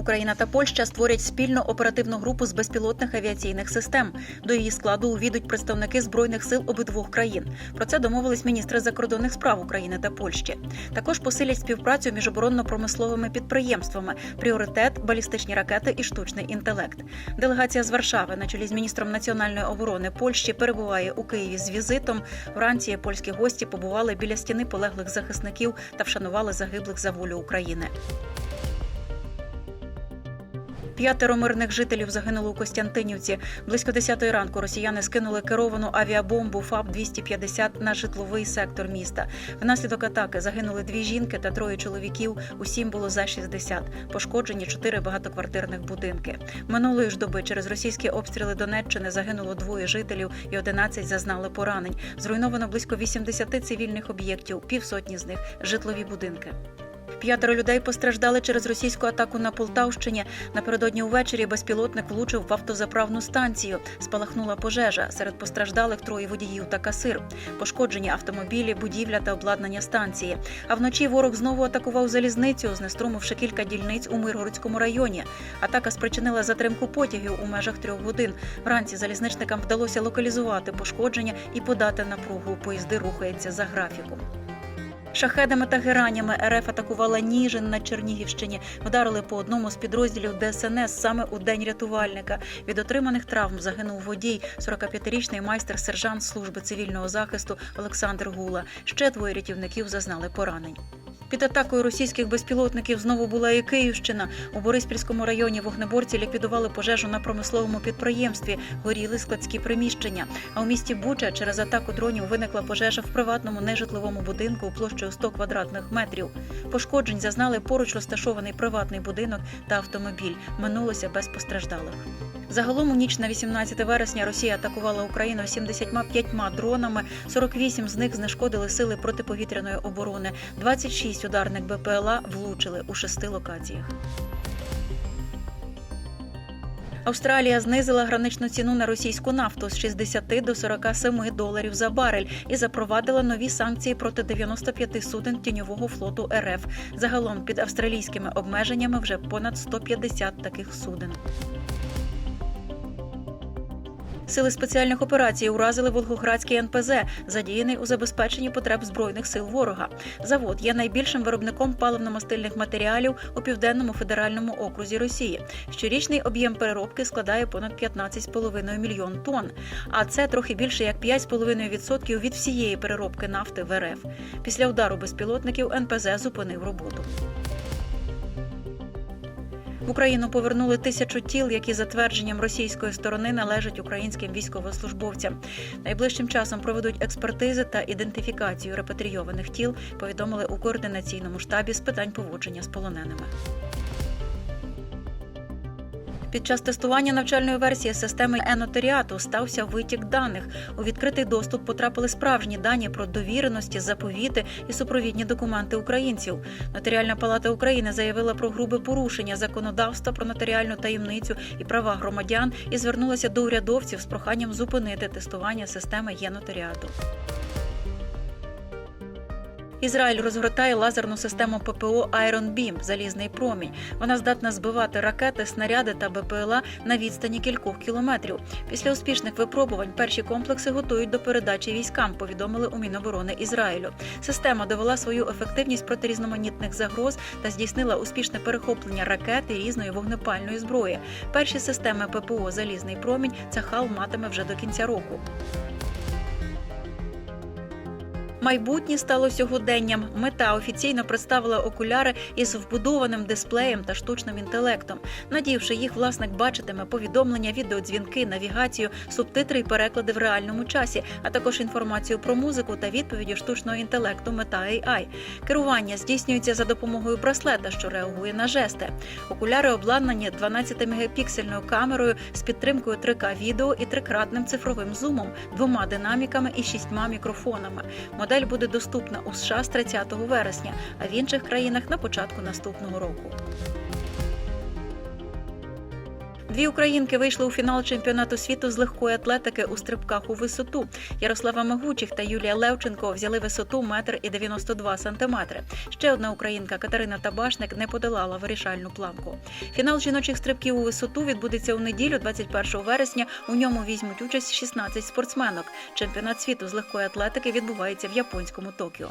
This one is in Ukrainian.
Україна та Польща створять спільну оперативну групу з безпілотних авіаційних систем. До її складу увійдуть представники збройних сил обидвох країн. Про це домовились міністри закордонних справ України та Польщі. Також посилять співпрацю між оборонно-промисловими підприємствами, пріоритет, балістичні ракети і штучний інтелект. Делегація з Варшави на чолі з міністром національної оборони Польщі перебуває у Києві з візитом. Вранці польські гості побували біля стіни полеглих захисників та вшанували загиблих за волю України. П'ятеро мирних жителів загинуло у Костянтинівці. Близько 10 ранку росіяни скинули керовану авіабомбу ФАБ-250 на житловий сектор міста. Внаслідок атаки загинули дві жінки та троє чоловіків. Усім було за 60. Пошкоджені чотири багатоквартирних будинки. Минулої ж доби через російські обстріли Донеччини загинуло двоє жителів і 11 зазнали поранень. Зруйновано близько 80 цивільних об'єктів, півсотні з них житлові будинки. П'ятеро людей постраждали через російську атаку на Полтавщині. Напередодні увечері безпілотник влучив в автозаправну станцію. Спалахнула пожежа. Серед постраждалих троє водіїв та касир. Пошкоджені автомобілі, будівля та обладнання станції. А вночі ворог знову атакував залізницю, знеструмивши кілька дільниць у Миргородському районі. Атака спричинила затримку потягів у межах трьох годин. Вранці залізничникам вдалося локалізувати пошкодження і подати напругу. Поїзди рухаються за графіком. Шахедами та геранями РФ атакувала Ніжин на Чернігівщині. Вдарили по одному з підрозділів ДСНС саме у день рятувальника. Від отриманих травм загинув водій, 45-річний майстер-сержант служби цивільного захисту Олександр Гула. Ще двоє рятівників зазнали поранень. Під атакою російських безпілотників знову була і Київщина. У Бориспільському районі вогнеборці ліквідували пожежу на промисловому підприємстві, горіли складські приміщення. А у місті Буча через атаку дронів виникла пожежа в приватному нежитловому будинку площею 100 квадратних метрів. Пошкоджень зазнали поруч розташований приватний будинок та автомобіль. Минулося без постраждалих. Загалом у ніч на 18 вересня Росія атакувала Україну 75 дронами. 48 з них знешкодили сили протиповітряної оборони. 26 ударних БПЛА влучили у шести локаціях. Австралія знизила граничну ціну на російську нафту з 60 до 47 доларів за барель і запровадила нові санкції проти 95 суден тіньового флоту РФ. Загалом під австралійськими обмеженнями вже понад 150 таких суден. Сили спеціальних операцій уразили Волгоградський НПЗ, задіяний у забезпеченні потреб збройних сил ворога. Завод є найбільшим виробником паливно-мастильних матеріалів у південному федеральному окрузі Росії. Щорічний об'єм переробки складає понад 15,5 мільйон тонн. А це трохи більше як 5,5% від всієї переробки нафти в РФ. Після удару безпілотників НПЗ зупинив роботу. Україну повернули тисячу тіл, які за твердженням російської сторони належать українським військовослужбовцям. Найближчим часом проведуть експертизи та ідентифікацію репатрійованих тіл. Повідомили у координаційному штабі з питань поводження з полоненими. Під час тестування навчальної версії системи е-нотаріату стався витік даних. У відкритий доступ потрапили справжні дані про довіреності, заповіти і супровідні документи українців. Нотаріальна палата України заявила про грубе порушення законодавства про нотаріальну таємницю і права громадян і звернулася до урядовців з проханням зупинити тестування системи є-нотаріату. Ізраїль розгортає лазерну систему ППО Iron Beam – залізний промінь. Вона здатна збивати ракети, снаряди та БПЛА на відстані кількох кілометрів. Після успішних випробувань перші комплекси готують до передачі військам. Повідомили у Міноборони Ізраїлю. Система довела свою ефективність проти різноманітних загроз та здійснила успішне перехоплення ракет і різної вогнепальної зброї. Перші системи ППО Залізний промінь Цахал матиме вже до кінця року. Майбутнє стало сьогоденням. Мета офіційно представила окуляри із вбудованим дисплеєм та штучним інтелектом. Надівши їх, власник бачитиме повідомлення, відеодзвінки, навігацію, субтитри і переклади в реальному часі, а також інформацію про музику та відповіді штучного інтелекту мета AI. Керування здійснюється за допомогою браслета, що реагує на жести. Окуляри обладнані 12-мегапіксельною камерою з підтримкою 3К відео і трикратним цифровим зумом, двома динаміками і шістьма мікрофонами. Модель буде доступна у США з 30 вересня, а в інших країнах на початку наступного року. Дві українки вийшли у фінал чемпіонату світу з легкої атлетики у стрибках у висоту. Ярослава Магучих та Юлія Левченко взяли висоту 1,92 сантиметри. Ще одна українка Катерина Табашник не подолала вирішальну планку. Фінал жіночих стрибків у висоту відбудеться у неділю, 21 вересня. У ньому візьмуть участь 16 спортсменок. Чемпіонат світу з легкої атлетики відбувається в японському Токіо.